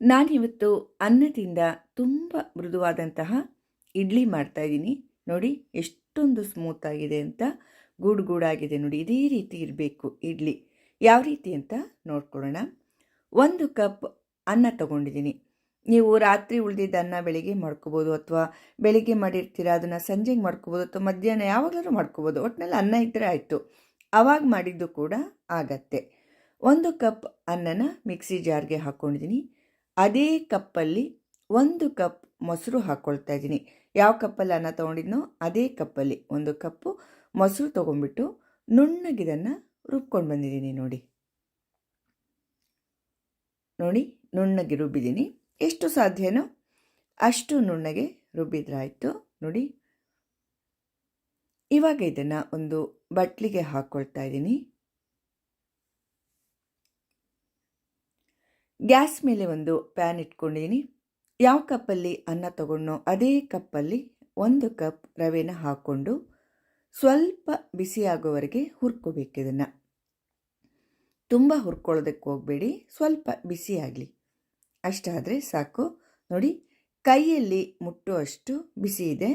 ನಾನಿವತ್ತು ಅನ್ನದಿಂದ ತುಂಬ ಮೃದುವಾದಂತಹ ಇಡ್ಲಿ ಮಾಡ್ತಾ ಇದ್ದೀನಿ. ನೋಡಿ, ಎಷ್ಟೊಂದು ಸ್ಮೂತ್ ಆಗಿದೆ ಅಂತ, ಗೂಡು ಗೂಡಾಗಿದೆ ನೋಡಿ, ಇದೇ ರೀತಿ ಇರಬೇಕು ಇಡ್ಲಿ. ಯಾವ ರೀತಿ ಅಂತ ನೋಡ್ಕೊಳ್ಳೋಣ. ಒಂದು ಕಪ್ ಅನ್ನ ತಗೊಂಡಿದ್ದೀನಿ. ನೀವು ರಾತ್ರಿ ಉಳಿದಿದ್ದ ಅನ್ನ ಬೆಳಿಗ್ಗೆ ಮಾಡ್ಕೋಬೋದು ಅಥವಾ ಬೆಳಿಗ್ಗೆ ಮಾಡಿರ್ತೀರ, ಅದನ್ನು ಸಂಜೆಗೆ ಮಾಡ್ಕೋಬೋದು ಅಥವಾ ಮಧ್ಯಾಹ್ನ ಯಾವಾಗಲಾದ್ರೂ ಮಾಡ್ಕೋಬೋದು ಒಟ್ಟಿನಲ್ಲಿ ಅನ್ನ ಇದ್ದರೆ ಆಯಿತು. ಆವಾಗ ಮಾಡಿದ್ದು ಕೂಡ ಆಗತ್ತೆ. ಒಂದು ಕಪ್ ಅನ್ನನ ಮಿಕ್ಸಿ ಜಾರ್ಗೆ ಹಾಕ್ಕೊಂಡಿದ್ದೀನಿ ಅದೇ ಕಪ್ಪಲ್ಲಿ ಒಂದು ಕಪ್ ಮೊಸರು ಹಾಕ್ಕೊಳ್ತಾ ಇದ್ದೀನಿ. ಯಾವ ಕಪ್ಪಲ್ಲಿ ಅನ್ನ ತೊಗೊಂಡಿದ್ನೋ ಅದೇ ಕಪ್ಪಲ್ಲಿ ಒಂದು ಕಪ್ಪು ಮೊಸರು ತೊಗೊಂಡ್ಬಿಟ್ಟು ನುಣ್ಣಗಿದನ್ನು ರುಬ್ಕೊಂಡು ಬಂದಿದ್ದೀನಿ ನೋಡಿ. ನೋಡಿ ನುಣ್ಣಗೆ ರುಬ್ಬಿದ್ದೀನಿ. ಎಷ್ಟು ಸಾಧ್ಯನೋ ಅಷ್ಟು ನುಣ್ಣಗೆ ರುಬ್ಬಿದ್ರಾಯಿತು. ನೋಡಿ. ಇವಾಗ ಇದನ್ನು ಒಂದು ಬಟ್ಲಿಗೆ ಹಾಕ್ಕೊಳ್ತಾ ಇದ್ದೀನಿ. ಗ್ಯಾಸ್ ಮೇಲೆ ಒಂದು ಪ್ಯಾನ್ ಇಟ್ಕೊಂಡಿನಿ ಯಾವ ಕಪ್ಪಲ್ಲಿ ಅನ್ನ ತಗೊಂಡೋ ಅದೇ ಕಪ್ಪಲ್ಲಿ ಒಂದು ಕಪ್ ರವೆನ ಹಾಕ್ಕೊಂಡು ಸ್ವಲ್ಪ ಬಿಸಿಯಾಗೋವರೆಗೆ ಹುರ್ಕೋಬೇಕು ಇದನ್ನು. ತುಂಬ ಹುರ್ಕೊಳ್ಳೋದಕ್ಕೆ ಹೋಗಬೇಡಿ, ಸ್ವಲ್ಪ ಬಿಸಿಯಾಗಲಿ. ಅಷ್ಟಾದರೆ ಸಾಕು. ನೋಡಿ, ಕೈಯಲ್ಲಿ ಮುಟ್ಟುವಷ್ಟು ಬಿಸಿ ಇದೆ.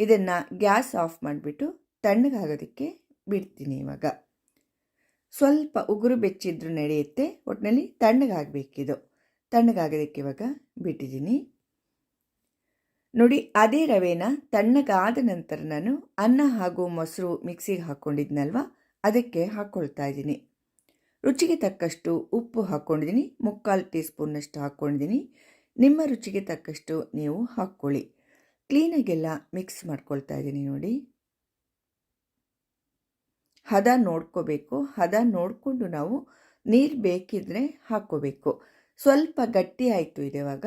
ಇದನ್ನು ಗ್ಯಾಸ್ ಆಫ್ ಮಾಡಿಬಿಟ್ಟು ತಣ್ಣಗಾಗೋದಕ್ಕೆ ಬಿಡ್ತೀನಿ ಇವಾಗ. ಸ್ವಲ್ಪ ಉಗುರು ಬೆಚ್ಚಿದ್ರೂ ನಡೆಯುತ್ತೆ. ಒಟ್ಟಿನಲ್ಲಿ ತಣ್ಣಗಾಗಬೇಕಿದು. ತಣ್ಣಗಾಗೋದಕ್ಕೆ ಇವಾಗ ಬಿಟ್ಟಿದ್ದೀನಿ. ನೋಡಿ, ಅದೇ ರವೆನ ತಣ್ಣಗಾದ ನಂತರ ನಾನು ಅನ್ನ ಹಾಗೂ ಮೊಸರು ಮಿಕ್ಸಿಗೆ ಹಾಕ್ಕೊಂಡಿದ್ನಲ್ವ ಅದಕ್ಕೆ ಹಾಕ್ಕೊಳ್ತಾ ಇದ್ದೀನಿ. ರುಚಿಗೆ ತಕ್ಕಷ್ಟು ಉಪ್ಪು ಹಾಕ್ಕೊಂಡಿದ್ದೀನಿ ಮುಕ್ಕಾಲು ಟೀ ಸ್ಪೂನ್ನಷ್ಟು ಹಾಕ್ಕೊಂಡಿದ್ದೀನಿ ನಿಮ್ಮ ರುಚಿಗೆ ತಕ್ಕಷ್ಟು ನೀವು ಹಾಕ್ಕೊಳ್ಳಿ. ಕ್ಲೀನಾಗೆಲ್ಲ ಮಿಕ್ಸ್ ಮಾಡ್ಕೊಳ್ತಾ ಇದ್ದೀನಿ ನೋಡಿ. ಹದ ನೋಡ್ಕೋಬೇಕು. ಹದ ನೋಡಿಕೊಂಡು ನಾವು ನೀರು ಬೇಕಿದ್ರೆ ಹಾಕ್ಕೋಬೇಕು. ಸ್ವಲ್ಪ ಗಟ್ಟಿ ಆಯಿತು ಇವಾಗ.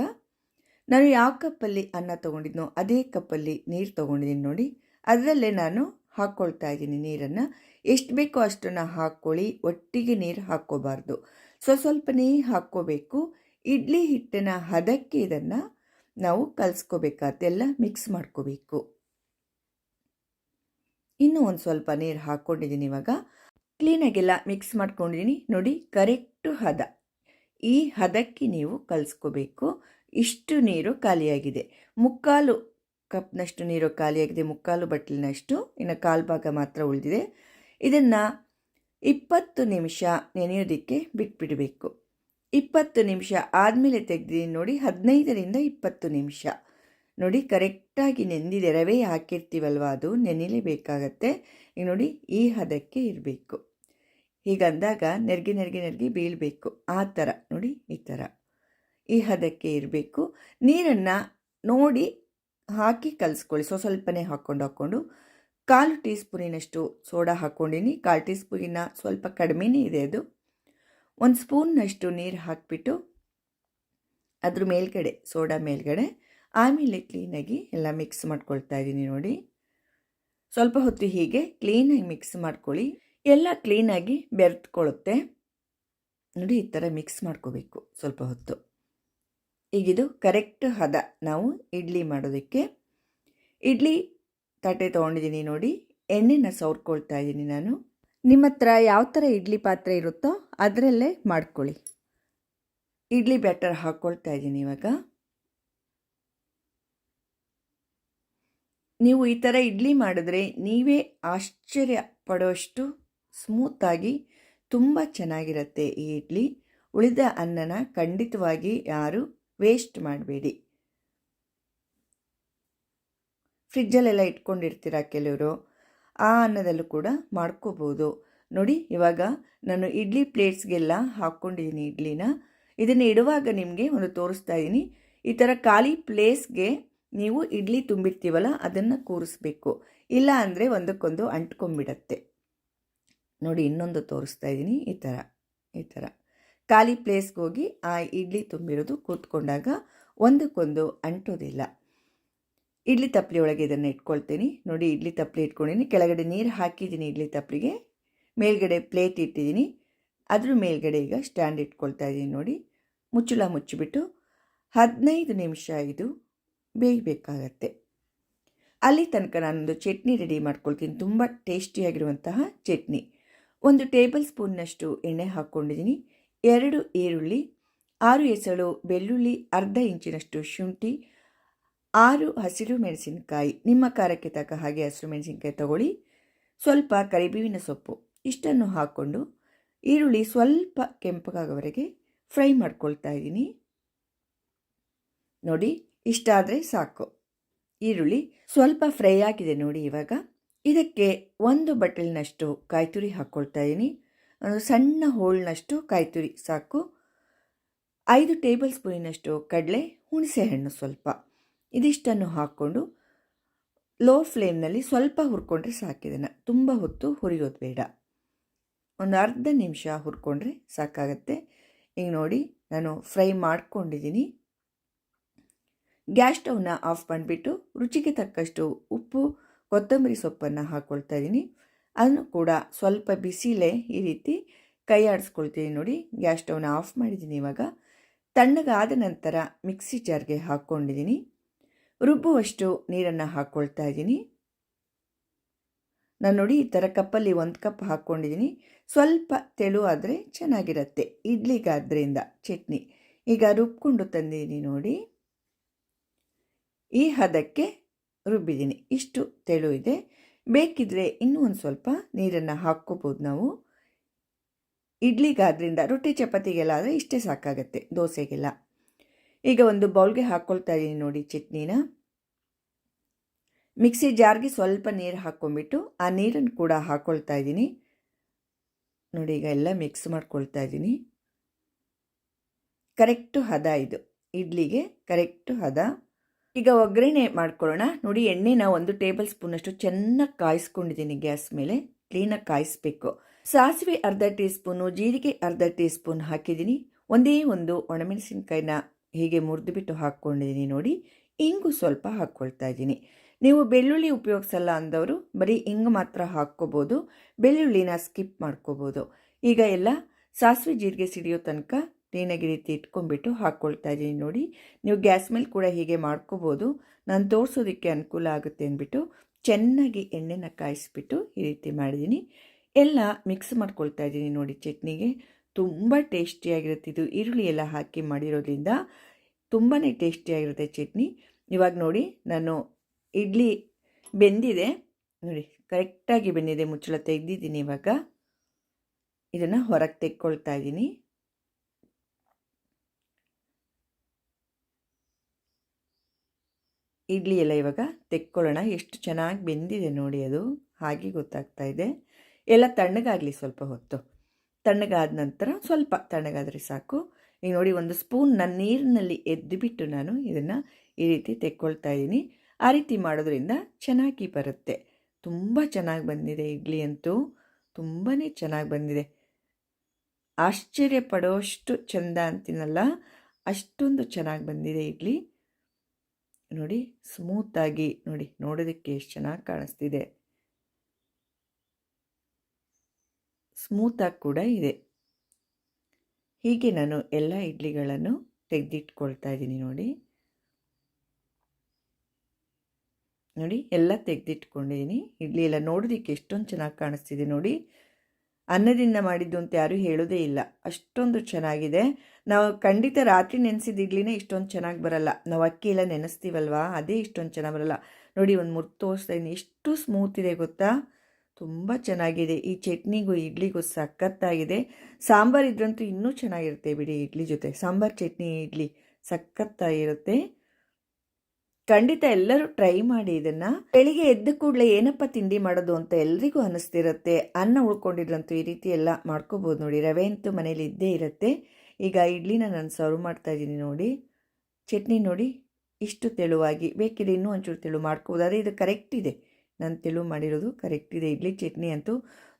ನಾನು ಯಾವ ಕಪ್ಪಲ್ಲಿ ಅನ್ನ ತೊಗೊಂಡಿದ್ನೋ ಅದೇ ಕಪ್ಪಲ್ಲಿ ನೀರು ತೊಗೊಂಡಿದ್ದೀನಿ ನೋಡಿ. ಅದರಲ್ಲೇ ನಾನು ಹಾಕ್ಕೊಳ್ತಾ ಇದ್ದೀನಿ ನೀರನ್ನು. ಎಷ್ಟು ಬೇಕೋ ಅಷ್ಟನ್ನು ಹಾಕ್ಕೊಳ್ಳಿ. ಒಟ್ಟಿಗೆ ನೀರು ಹಾಕ್ಕೋಬಾರ್ದು. ಸ್ವಸ್ವಲ್ಪನೇ ಹಾಕ್ಕೋಬೇಕು. ಇಡ್ಲಿ ಹಿಟ್ಟನ್ನು ಹದಕ್ಕೆ ಇದನ್ನು ನಾವು ಕಲಿಸ್ಕೋಬೇಕಾದೆಲ್ಲ ಮಿಕ್ಸ್ ಮಾಡ್ಕೋಬೇಕು. ಇನ್ನೂ ಒಂದು ಸ್ವಲ್ಪ ನೀರು ಹಾಕ್ಕೊಂಡಿದ್ದೀನಿ ಇವಾಗ. ಕ್ಲೀನಾಗೆಲ್ಲ ಮಿಕ್ಸ್ ಮಾಡ್ಕೊಂಡಿದ್ದೀನಿ ನೋಡಿ ಕರೆಕ್ಟು ಹದ. ಈ ಹದಕ್ಕೆ ನೀವು ಕಲಿಸ್ಕೋಬೇಕು. ಇಷ್ಟು ನೀರು ಖಾಲಿಯಾಗಿದೆ. ಮುಕ್ಕಾಲು ಕಪ್ನಷ್ಟು ನೀರು ಖಾಲಿಯಾಗಿದೆ, ಮುಕ್ಕಾಲು ಬಟ್ಲಿನಷ್ಟು. ಇನ್ನು ಕಾಲು ಭಾಗ ಮಾತ್ರ ಉಳಿದಿದೆ. ಇದನ್ನು ಇಪ್ಪತ್ತು ನಿಮಿಷ ನೆನೆಯೋದಕ್ಕೆ ಬಿಟ್ಬಿಡಬೇಕು. ಇಪ್ಪತ್ತು ನಿಮಿಷ ಆದಮೇಲೆ ತೆಗೆದಿದ್ದೀನಿ ನೋಡಿ, ಹದಿನೈದರಿಂದ ಇಪ್ಪತ್ತು ನಿಮಿಷ. ನೋಡಿ ಕರೆಕ್ಟಾಗಿ ನೆಂದಿದೆ ರವೆ ಹಾಕಿರ್ತೀವಲ್ವ ಅದು ನೆನೆಲೇಬೇಕಾಗತ್ತೆ ಈಗ ನೋಡಿ ಈ ಹದಕ್ಕೆ ಇರಬೇಕು. ಹೀಗಂದಾಗ ನೆರಿಗೆ ನೆರಿಗೆ ನೆರಿಗೆ ಬೀಳಬೇಕು. ಆ ಥರ ನೋಡಿ ಈ ಥರ. ಈ ಹದಕ್ಕೆ ಇರಬೇಕು. ನೀರನ್ನು ನೋಡಿ ಹಾಕಿ ಕಲಿಸ್ಕೊಳ್ಳಿ. ಸೊ, ಸ್ವಲ್ಪನೇ ಹಾಕ್ಕೊಂಡು ಹಾಕ್ಕೊಂಡು ಕಾಲು ಟೀ ಸ್ಪೂನಿನಷ್ಟು ಸೋಡಾ ಹಾಕ್ಕೊಂಡಿನಿ. ಕಾಲು ಟೀ ಸ್ಪೂನಿನ ಸ್ವಲ್ಪ ಕಡಿಮೆನೇ ಇದೆ ಅದು. ಒಂದು ಸ್ಪೂನ್ನಷ್ಟು ನೀರು ಹಾಕಿಬಿಟ್ಟು ಅದ್ರ ಮೇಲ್ಗಡೆ, ಸೋಡಾ ಮೇಲ್ಗಡೆ ಆಮೇಲೆ ಕ್ಲೀನಾಗಿ ಎಲ್ಲ ಮಿಕ್ಸ್ ಮಾಡ್ಕೊಳ್ತಾ ಇದ್ದೀನಿ ನೋಡಿ. ಸ್ವಲ್ಪ ಹೊತ್ತು ಹೀಗೆ ಕ್ಲೀನಾಗಿ ಮಿಕ್ಸ್ ಮಾಡ್ಕೊಳ್ಳಿ. ಎಲ್ಲ ಕ್ಲೀನಾಗಿ ಬೆರೆತ್ಕೊಳ್ಳುತ್ತೆ ನೋಡಿ ಈ ಥರ ಮಿಕ್ಸ್ ಮಾಡ್ಕೋಬೇಕು ಸ್ವಲ್ಪ ಹೊತ್ತು. ಈಗಿದು ಕರೆಕ್ಟ್ ಹದ. ನಾವು ಇಡ್ಲಿ ಮಾಡೋದಕ್ಕೆ. ಇಡ್ಲಿ ತಟ್ಟೆ ತೊಗೊಂಡಿದ್ದೀನಿ ನೋಡಿ. ಎಣ್ಣೆನ ಸವರ್ಕೊಳ್ತಾ ಇದ್ದೀನಿ ನಾನು. ನಿಮ್ಮ ಹತ್ರ ಯಾವ ಥರ ಇಡ್ಲಿ ಪಾತ್ರೆ ಇರುತ್ತೋ ಅದರಲ್ಲೇ ಮಾಡ್ಕೊಳ್ಳಿ. ಇಡ್ಲಿ ಬ್ಯಾಟರ್ ಹಾಕ್ಕೊಳ್ತಾ ಇದ್ದೀನಿ ಇವಾಗ. ನೀವು ಈ ಥರ ಇಡ್ಲಿ ಮಾಡಿದ್ರೆ ನೀವೇ ಆಶ್ಚರ್ಯ ಪಡೋಷ್ಟು ಸ್ಮೂತಾಗಿ ತುಂಬ ಚೆನ್ನಾಗಿರುತ್ತೆ ಈ ಇಡ್ಲಿ. ಉಳಿದ ಅನ್ನನ ಖಂಡಿತವಾಗಿ ಯಾರು ವೇಸ್ಟ್ ಮಾಡಬೇಡಿ. ಫ್ರಿಜ್ಜಲ್ಲೆಲ್ಲ ಇಟ್ಕೊಂಡಿರ್ತೀರ ಕೆಲವರು? ಆ ಅನ್ನದಲ್ಲೂ ಕೂಡ ಮಾಡ್ಕೋಬೋದು. ನೋಡಿ, ಇವಾಗ ನಾನು ಇಡ್ಲಿ ಪ್ಲೇಟ್ಸ್ಗೆಲ್ಲ ಹಾಕ್ಕೊಂಡಿದ್ದೀನಿ ಇಡ್ಲಿನ. ಇದನ್ನು ಇಡುವಾಗ ನಿಮಗೆ ಒಂದು ತೋರಿಸ್ತಾ ಇದ್ದೀನಿ ಈ ಥರ ಖಾಲಿ ಪ್ಲೇಸ್ಗೆ ನೀವು ಇಡ್ಲಿ ತುಂಬಿರ್ತೀವಲ್ಲ, ಅದನ್ನು ಕೂರಿಸ್ಬೇಕು. ಇಲ್ಲ ಅಂದರೆ ಒಂದಕ್ಕೊಂದು ಅಂಟ್ಕೊಂಬಿಡತ್ತೆ ನೋಡಿ, ಇನ್ನೊಂದು ತೋರಿಸ್ತಾ ಇದ್ದೀನಿ ಈ ಥರ ಈ ಥರ ಖಾಲಿ ಪ್ಲೇಸ್ಗೆ ಹೋಗಿ ಆ ಇಡ್ಲಿ ತುಂಬಿರೋದು ಕೂತ್ಕೊಂಡಾಗ ಒಂದಕ್ಕೊಂದು ಅಂಟೋದಿಲ್ಲ. ಇಡ್ಲಿ ತಪ್ಪಲಿ ಒಳಗೆ ಇದನ್ನು ಇಟ್ಕೊಳ್ತೀನಿ. ನೋಡಿ, ಇಡ್ಲಿ ತಪ್ಪಲಿ ಇಟ್ಕೊಂಡಿನಿ ಕೆಳಗಡೆ ನೀರು ಹಾಕಿದ್ದೀನಿ ಇಡ್ಲಿ ತಪ್ಪಲಿಗೆ ಮೇಲ್ಗಡೆ ಪ್ಲೇಟ್ ಇಟ್ಟಿದ್ದೀನಿ. ಅದ್ರ ಮೇಲ್ಗಡೆ ಈಗ ಸ್ಟ್ಯಾಂಡ್ ಇಟ್ಕೊಳ್ತಾ ಇದ್ದೀನಿ ನೋಡಿ. ಮುಚ್ಚಳ ಮುಚ್ಚಿಬಿಟ್ಟು ಹದಿನೈದು ನಿಮಿಷ ಇದು ಬೇಯಬೇಕಾಗತ್ತೆ ಅಲ್ಲಿ ತನಕ ನಾನೊಂದು ಚಟ್ನಿ ರೆಡಿ ಮಾಡ್ಕೊಳ್ತೀನಿ. ತುಂಬ ಟೇಸ್ಟಿಯಾಗಿರುವಂತಹ ಚಟ್ನಿ. ಒಂದು ಟೇಬಲ್ ಸ್ಪೂನ್ನಷ್ಟು ಎಣ್ಣೆ ಹಾಕ್ಕೊಂಡಿದ್ದೀನಿ. ಎರಡು ಈರುಳ್ಳಿ, ಆರು ಎಸಳು ಬೆಳ್ಳುಳ್ಳಿ, ಅರ್ಧ ಇಂಚಿನಷ್ಟು ಶುಂಠಿ, ಆರು ಹಸಿರು ಮೆಣಸಿನಕಾಯಿ. ನಿಮ್ಮ ಖಾರಕ್ಕೆ ತಕ್ಕ ಹಾಗೆ ಹಸಿರು ಮೆಣಸಿನಕಾಯಿ ತಗೊಳ್ಳಿ. ಸ್ವಲ್ಪ ಕರಿಬೇವಿನ ಸೊಪ್ಪು ಇಷ್ಟನ್ನು ಹಾಕ್ಕೊಂಡು ಈರುಳ್ಳಿ ಸ್ವಲ್ಪ ಕೆಂಪಗಾಗೋವರೆಗೆ ಫ್ರೈ ಮಾಡ್ಕೊಳ್ತಾ ಇದ್ದೀನಿ. ನೋಡಿ ಇಷ್ಟಾದರೆ ಸಾಕು. ಈರುಳ್ಳಿ ಸ್ವಲ್ಪ ಫ್ರೈ ಆಗಿದೆ ನೋಡಿ ಇವಾಗ. ಇದಕ್ಕೆ ಒಂದು ಬಟ್ಟಲಿನಷ್ಟು ಕಾಯ್ತುರಿ ಹಾಕ್ಕೊಳ್ತಾ ಇದ್ದೀನಿ ಒಂದು ಸಣ್ಣ ಹೋಳಿನಷ್ಟು ಕಾಯ್ತುರಿ ಸಾಕು. ಐದು ಟೇಬಲ್ ಸ್ಪೂನಿನಷ್ಟು ಕಡಲೆ, ಹುಣಸೆಹಣ್ಣು ಸ್ವಲ್ಪ. ಇದಿಷ್ಟನ್ನು ಹಾಕ್ಕೊಂಡು ಲೋ ಫ್ಲೇಮ್ನಲ್ಲಿ ಸ್ವಲ್ಪ ಹುರ್ಕೊಂಡ್ರೆ ಸಾಕಿದ್ದೇನೆ ತುಂಬ ಹೊತ್ತು ಹುರಿಯೋದು ಬೇಡ. ಒಂದು ಅರ್ಧ ನಿಮಿಷ ಹುರ್ಕೊಂಡ್ರೆ ಸಾಕಾಗತ್ತೆ. ಈಗ ನೋಡಿ, ನಾನು ಫ್ರೈ ಮಾಡ್ಕೊಂಡಿದ್ದೀನಿ ಗ್ಯಾಸ್ ಸ್ಟವ್ನ ಆಫ್ ಮಾಡಿಬಿಟ್ಟು ರುಚಿಗೆ ತಕ್ಕಷ್ಟು ಉಪ್ಪು, ಕೊತ್ತಂಬರಿ ಸೊಪ್ಪನ್ನು ಹಾಕ್ಕೊಳ್ತಾ ಇದ್ದೀನಿ ಅದನ್ನು ಕೂಡ ಸ್ವಲ್ಪ ಬಿಸಿಲೇ ಈ ರೀತಿ ಕೈ ಆಡಿಸ್ಕೊಳ್ತೀನಿ ನೋಡಿ. ಗ್ಯಾಸ್ ಸ್ಟವ್ನ ಆಫ್ ಮಾಡಿದ್ದೀನಿ ಇವಾಗ. ತಣ್ಣಗಾದ ನಂತರ ಮಿಕ್ಸಿ ಜಾರ್ಗೆ ಹಾಕ್ಕೊಂಡಿದ್ದೀನಿ. ರುಬ್ಬುವಷ್ಟು ನೀರನ್ನು ಹಾಕ್ಕೊಳ್ತಾ ಇದ್ದೀನಿ ನಾನು ನೋಡಿ ಈ ಥರ ಕಪ್ಪಲ್ಲಿ ಒಂದು ಕಪ್ ಹಾಕ್ಕೊಂಡಿದ್ದೀನಿ ಸ್ವಲ್ಪ ತೆಳು ಆದರೆ ಚೆನ್ನಾಗಿರುತ್ತೆ. ಇಡ್ಲಿಗಾದ್ರಿಂದ ಚಟ್ನಿ. ಈಗ ರುಬ್ಕೊಂಡು ತಂದಿದ್ದೀನಿ ನೋಡಿ. ಈ ಹದಕ್ಕೆ ರುಬ್ಬಿದ್ದೀನಿ. ಇಷ್ಟು ತೆಳು ಇದೆ. ಬೇಕಿದ್ರೆ ಇನ್ನೂ ಒಂದು ಸ್ವಲ್ಪ ನೀರನ್ನು ಹಾಕ್ಕೋಬೋದು ನಾವು. ಇಡ್ಲಿಗಾದ್ರಿಂದ ರೊಟ್ಟಿ ಚಪಾತಿಗೆಲ್ಲ ಆದರೆ ಇಷ್ಟೇ ಸಾಕಾಗತ್ತೆ, ದೋಸೆಗೆಲ್ಲ. ಈಗ ಒಂದು ಬೌಲ್ಗೆ ಹಾಕ್ಕೊಳ್ತಾ ಇದ್ದೀನಿ ನೋಡಿ ಚಟ್ನಿನ. ಮಿಕ್ಸಿ ಜಾರ್ಗೆ ಸ್ವಲ್ಪ ನೀರು ಹಾಕ್ಕೊಂಬಿಟ್ಟು ಆ ನೀರನ್ನು ಕೂಡ ಹಾಕ್ಕೊಳ್ತಾ ಇದ್ದೀನಿ ನೋಡಿ ಈಗ ಎಲ್ಲ ಮಿಕ್ಸ್ ಮಾಡ್ಕೊಳ್ತಾ ಇದ್ದೀನಿ ಕರೆಕ್ಟು ಹದ ಇದು. ಇಡ್ಲಿಗೆ ಕರೆಕ್ಟು ಹದ. ಈಗ ಒಗ್ಗರಣೆ ಮಾಡ್ಕೊಳ್ಳೋಣ. ನೋಡಿ, ಎಣ್ಣೆನ ಒಂದು ಟೇಬಲ್ ಸ್ಪೂನಷ್ಟು ಚೆನ್ನಾಗಿ ಕಾಯಿಸ್ಕೊಂಡಿದ್ದೀನಿ ಗ್ಯಾಸ್ ಮೇಲೆ. ಕ್ಲೀನಾಗಿ ಕಾಯಿಸ್ಬೇಕು. ಸಾಸಿವೆ ಅರ್ಧ ಟೀ ಸ್ಪೂನು ಜೀರಿಗೆ ಅರ್ಧ ಟೀ ಸ್ಪೂನ್ ಹಾಕಿದ್ದೀನಿ. ಒಂದೇ ಒಂದು ಒಣಮೆಣಸಿನ್ಕಾಯಿನ ಹೀಗೆ ಮುರಿದುಬಿಟ್ಟು ಹಾಕ್ಕೊಂಡಿದ್ದೀನಿ ನೋಡಿ. ಇಂಗು ಸ್ವಲ್ಪ ಹಾಕ್ಕೊಳ್ತಾ ಇದ್ದೀನಿ. ನೀವು ಬೆಳ್ಳುಳ್ಳಿ ಉಪಯೋಗಿಸಲ್ಲ ಅಂದವರು ಬರೀ ಇಂಗು ಮಾತ್ರ ಹಾಕ್ಕೋಬೋದು. ಬೆಳ್ಳುಳ್ಳಿನ ಸ್ಕಿಪ್ ಮಾಡ್ಕೋಬೋದು. ಈಗ ಎಲ್ಲ ಸಾಸಿವೆ, ಜೀರಿಗೆ ಸಿಡಿಯೋ ತನಕ ಕ್ಲೀನಾಗಿ ರೀತಿ ಇಟ್ಕೊಂಡ್ಬಿಟ್ಟು ಹಾಕ್ಕೊಳ್ತಾ ಇದ್ದೀನಿ ನೋಡಿ. ನೀವು ಗ್ಯಾಸ್ ಮೇಲೆ ಕೂಡ ಹೀಗೆ ಮಾಡ್ಕೋಬೋದು. ನಾನು ತೋರಿಸೋದಕ್ಕೆ ಅನುಕೂಲ ಆಗುತ್ತೆ ಅಂದ್ಬಿಟ್ಟು ಚೆನ್ನಾಗಿ ಎಣ್ಣೆನ ಕಾಯಿಸ್ಬಿಟ್ಟು ಈ ರೀತಿ ಮಾಡಿದ್ದೀನಿ. ಎಲ್ಲ ಮಿಕ್ಸ್ ಮಾಡ್ಕೊಳ್ತಾ ಇದ್ದೀನಿ ನೋಡಿ ಚಟ್ನಿಗೆ. ತುಂಬ ಟೇಸ್ಟಿಯಾಗಿರುತ್ತೆ ಇದು. ಈರುಳ್ಳಿ ಎಲ್ಲ ಹಾಕಿ ಮಾಡಿರೋದ್ರಿಂದ ತುಂಬಾ ಟೇಸ್ಟಿಯಾಗಿರುತ್ತೆ ಚಟ್ನಿ. ಇವಾಗ ನೋಡಿ ನಾನು ಇಡ್ಲಿ ಬೆಂದಿದೆ. ನೋಡಿ ಕರೆಕ್ಟಾಗಿ ಬೆಂದಿದೆ ಮುಚ್ಚಳ ತೆಗೆದಿದ್ದೀನಿ ಇವಾಗ. ಇದನ್ನು ಹೊರಗೆ ತೆಕ್ಕೊಳ್ತಾ ಇದ್ದೀನಿ. ಇಡ್ಲಿ ಎಲ್ಲ ಇವಾಗ ತೆಕ್ಕೊಳ್ಳೋಣ. ಎಷ್ಟು ಚೆನ್ನಾಗಿ ಬೆಂದಿದೆ ನೋಡಿ ಅದು. ಹಾಗೆ ಗೊತ್ತಾಗ್ತಾ ಇದೆ. ಎಲ್ಲ ತಣ್ಣಗಾಗಲಿ ಸ್ವಲ್ಪ ಹೊತ್ತು. ತಣ್ಣಗಾದ ನಂತರ ಸ್ವಲ್ಪ ತಣ್ಣಗಾದರೆ ಸಾಕು. ಈಗ ನೋಡಿ ಒಂದು ಸ್ಪೂನ್ ನನ್ನ ನೀರಿನಲ್ಲಿ ಎದ್ದುಬಿಟ್ಟು ನಾನು ಇದನ್ನು ಈ ರೀತಿ ತೆಕ್ಕೊಳ್ತಾ ಇದ್ದೀನಿ ಆ ರೀತಿ ಮಾಡೋದ್ರಿಂದ ಚೆನ್ನಾಗಿ ಬರುತ್ತೆ. ತುಂಬ ಚೆನ್ನಾಗಿ ಬಂದಿದೆ ಇಡ್ಲಿ ಅಂತೂ. ತುಂಬಾ ಚೆನ್ನಾಗಿ ಬಂದಿದೆ. ಆಶ್ಚರ್ಯ ಪಡೋಷ್ಟು ಚೆಂದ ಅಂತೀನಲ್ಲ. ಅಷ್ಟೊಂದು ಚೆನ್ನಾಗಿ ಬಂದಿದೆ ಇಡ್ಲಿ. ನೋಡಿ ಸ್ಮೂತಾಗಿ ನೋಡಿ, ನೋಡೋದಕ್ಕೆ ಎಷ್ಟು ಚೆನ್ನಾಗಿ ಕಾಣಿಸ್ತಿದೆ. ಸ್ಮೂತಾಗಿ ಕೂಡ ಇದೆ. ಹೀಗೆ ನಾನು ಎಲ್ಲ ಇಡ್ಲಿಗಳನ್ನು ತೆಗೆದಿಟ್ಕೊಳ್ತಾ ಇದ್ದೀನಿ ನೋಡಿ. ನೋಡಿ, ಎಲ್ಲ ತೆಗೆದಿಟ್ಕೊಂಡಿದ್ದೀನಿ. ಇಡ್ಲಿ ಎಲ್ಲ ನೋಡೋದಕ್ಕೆ ಎಷ್ಟೊಂದು ಚೆನ್ನಾಗಿ ಕಾಣಿಸ್ತಿದೆ ನೋಡಿ. ಅನ್ನದಿಂದ ಮಾಡಿದ್ದು ಅಂತ ಯಾರೂ ಹೇಳೋದೇ ಇಲ್ಲ. ಅಷ್ಟೊಂದು ಚೆನ್ನಾಗಿದೆ. ನಾವು ಖಂಡಿತ ರಾತ್ರಿ ನೆನೆಸಿದ ಇಡ್ಲಿನೇ ಇಷ್ಟೊಂದು ಚೆನ್ನಾಗಿ ಬರಲ್ಲ. ನಾವು ಅಕ್ಕಿ ಎಲ್ಲ ನೆನೆಸ್ತೀವಲ್ವಾ? ಅದೇ ಇಷ್ಟೊಂದು ಚೆನ್ನಾಗಿ ಬರಲ್ಲ. ನೋಡಿ ಒಂದು ಮುರ್ತು ತೋರಿಸ್ತಾ ಇದ್ದೀನಿ. ಎಷ್ಟು ಸ್ಮೂತ್ ಇದೆ ಗೊತ್ತಾ? ತುಂಬ ಚೆನ್ನಾಗಿದೆ. ಈ ಚಟ್ನಿಗೂ ಇಡ್ಲಿಗೂ ಸಖತ್ತಾಗಿದೆ. ಸಾಂಬಾರು ಇದ್ರಂತೂ ಇನ್ನೂ ಚೆನ್ನಾಗಿರುತ್ತೆ ಬಿಡಿ ಇಡ್ಲಿ ಜೊತೆ. ಸಾಂಬಾರು, ಚಟ್ನಿ, ಇಡ್ಲಿ ಸಖತ್ತಾಗಿರುತ್ತೆ. ಖಂಡಿತ ಎಲ್ಲರೂ ಟ್ರೈ ಮಾಡಿ ಇದನ್ನ. ಬೆಳಿಗ್ಗೆ ಎದ್ದ ಕೂಡಲೇ ಏನಪ್ಪ ತಿಂಡಿ ಮಾಡೋದು ಅಂತ ಎಲ್ರಿಗೂ ಅನಿಸ್ತಿರುತ್ತೆ. ಅನ್ನ ಉಳ್ಕೊಂಡಿದ್ರಂತೂ ಈ ರೀತಿ ಎಲ್ಲ ಮಾಡ್ಕೋಬೋದು ನೋಡಿ. ರವೆ ಅಂತೂ ಮನೇಲಿ ಇದ್ದೇ ಇರುತ್ತೆ. ಈಗ ಇಡ್ಲಿನ ನಾನು ಸರ್ವ್ ಮಾಡ್ತಾ ಇದ್ದೀನಿ ನೋಡಿ. ಚಟ್ನಿ ನೋಡಿ. ಇಷ್ಟು ತೆಳುವಾಗಿ. ಬೇಕಿದ್ರೆ ಇನ್ನೂ ಒಂಚೂರು ತೆಳು ಮಾಡ್ಕೋಬೋದು. ಅದೇ ಇದು ಕರೆಕ್ಟ್ ಇದೆ. ನಾನು ತೆಳು ಮಾಡಿರೋದು ಕರೆಕ್ಟ್ ಇದೆ. ಇಡ್ಲಿ ಚಟ್ನಿ ಅಂತೂ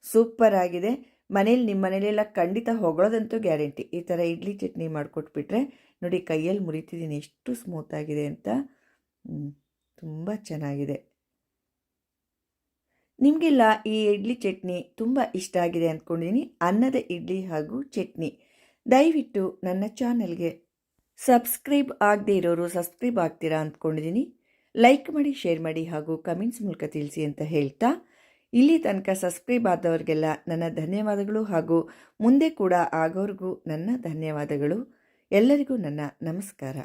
ಸೂಪರ್ ಆಗಿದೆ. ಮನೇಲಿ ನಿಮ್ಮ ಮನೇಲೆಲ್ಲ ಖಂಡಿತ ಹೊಗಳೋದಂತೂ ಗ್ಯಾರಂಟಿ ಈ ಥರ ಇಡ್ಲಿ ಚಟ್ನಿ ಮಾಡಿಕೊಟ್ಬಿಟ್ರೆ ನೋಡಿ ಕೈಯಲ್ಲಿ ಮುರಿತಿದ್ದೀನಿ. ಎಷ್ಟು ಸ್ಮೂತ್ ಆಗಿದೆ ಅಂತ. ತುಂಬ ಚೆನ್ನಾಗಿದೆ. ನಿಮಗೆಲ್ಲ ಈ ಇಡ್ಲಿ ಚಟ್ನಿ ತುಂಬ ಇಷ್ಟ ಆಗಿದೆ ಅಂದ್ಕೊಂಡಿದ್ದೀನಿ ಅನ್ನದ ಇಡ್ಲಿ ಹಾಗೂ ಚಟ್ನಿ. ದಯವಿಟ್ಟು ನನ್ನ ಚಾನಲ್ಗೆ ಸಬ್ಸ್ಕ್ರೈಬ್ ಆಗದೇ ಇರೋರು ಸಬ್ಸ್ಕ್ರೈಬ್ ಆಗ್ತೀರಾ ಅಂದ್ಕೊಂಡಿದ್ದೀನಿ ಲೈಕ್ ಮಾಡಿ, ಶೇರ್ ಮಾಡಿ ಹಾಗೂ ಕಮೆಂಟ್ಸ್ ಮೂಲಕ ತಿಳಿಸಿ ಅಂತ ಹೇಳ್ತಾ ಇಲ್ಲಿ ತನಕ ಸಬ್ಸ್ಕ್ರೈಬ್ ಆದವರಿಗೆಲ್ಲ ನನ್ನ ಧನ್ಯವಾದಗಳು ಹಾಗೂ ಮುಂದೆ ಕೂಡ ಆಗೋರಿಗೂ ನನ್ನ ಧನ್ಯವಾದಗಳು. ಎಲ್ಲರಿಗೂ ನನ್ನ ನಮಸ್ಕಾರ.